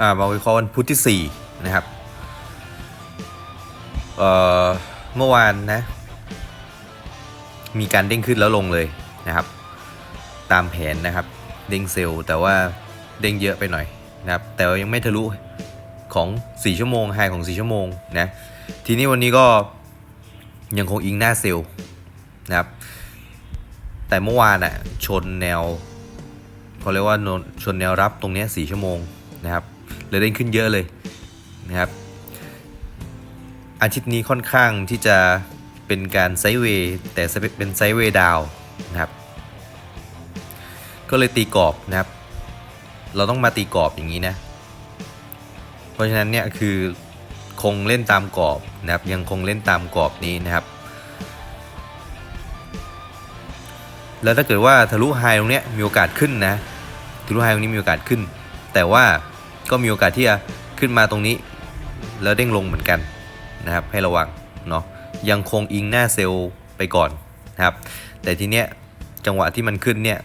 อ่ามาวิเคราะห์วันพุธที่ 4 นะครับ เอ่อ เมื่อวานนะ มีการเด้งขึ้นแล้วลงเลยนะครับ ตามแผนนะครับ เด้งเซลล์แต่ว่าเด้งเยอะไปหน่อยนะครับ แต่ยังไม่ทะลุของ 4 ชั่วโมงไฮของ 4 ชั่วโมงนะ ทีนี้วันนี้ก็ยังคงอิงหน้าเซลล์นะครับ แต่เมื่อวานอะชนแนวเขาเรียกว่าชนแนวรับตรงนี้4ชั่วโมงนะครับ เลยเด้งขึ้นเยอะเลยนะครับ อาทิตย์นี้ค่อนข้างที่จะเป็นการไซเวย์แต่เป็นไซเวย์ดาวนะครับ ก็เลยตีกรอบนะครับ เราต้องมาตีกรอบอย่างนี้นะ เพราะฉะนั้นเนี่ยคือคงเล่นตามกรอบนะครับ ยังคงเล่นตามกรอบนี้นะครับ แล้วถ้าเกิดว่าทะลุไฮตรงเนี้ยมีโอกาสขึ้นนะทะลุไฮตรงนี้มีโอกาสขึ้น แต่ว่า ก็มีโอกาสที่จะขึ้นมาตรงนี้ แล้วเด้งลงเหมือนกันนะครับ ให้ระวังเนาะยังคงอิงหน้าเซลล์ไปก่อนนะครับ แต่ทีเนี้ยจังหวะที่มันขึ้นเนี่ย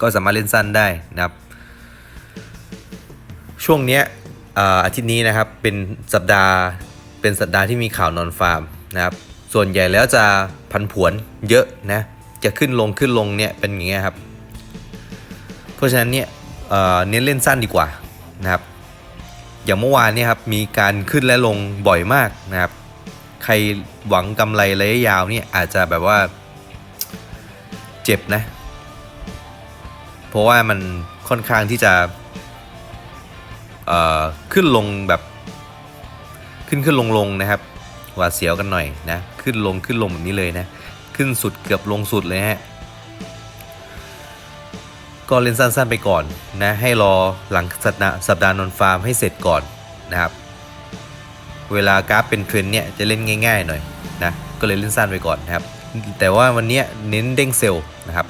ก็สามารถเล่นสั้นได้นะครับ ช่วงเนี้ยอาทิตย์นี้นะครับเป็นสัปดาห์เป็นสัปดาห์ที่มีข่าวนอนฟาร์มนะครับ ส่วนใหญ่แล้วจะพันผวนเยอะนะจะขึ้นลงขึ้นลงเนี่ยเป็นอย่างเงี้ยครับ เพราะฉะนั้นเนี่ยเน้นเล่นสั้นดีกว่า นะครับ อย่างเมื่อวานนี่ครับมีการขึ้นและลงบ่อยมากนะครับ ใครหวังกำไรระยะยาวเนี่ยอาจจะแบบว่าเจ็บนะ เพราะว่ามันค่อนข้างที่จะขึ้นลงแบบขึ้นขึ้นลงลงนะครับหวาดเสียวกันหน่อยนะ ขึ้นลงขึ้นลงแบบนี้เลยนะ ขึ้นสุดเกือบลงสุดเลยฮะ ก็เล่นสั้นๆไปก่อนนะให้รอหลังสัปดาห์สัปดาห์นอนฟาร์มให้เสร็จก่อนนะครับ เวลากราฟเป็นเทรนเนี่ยจะเล่นง่าย ๆ หน่อยนะก็เลยเล่นสั้นไปก่อนนะครับ แต่ว่าวันนี้เน้นเด้งเซลล์นะครับ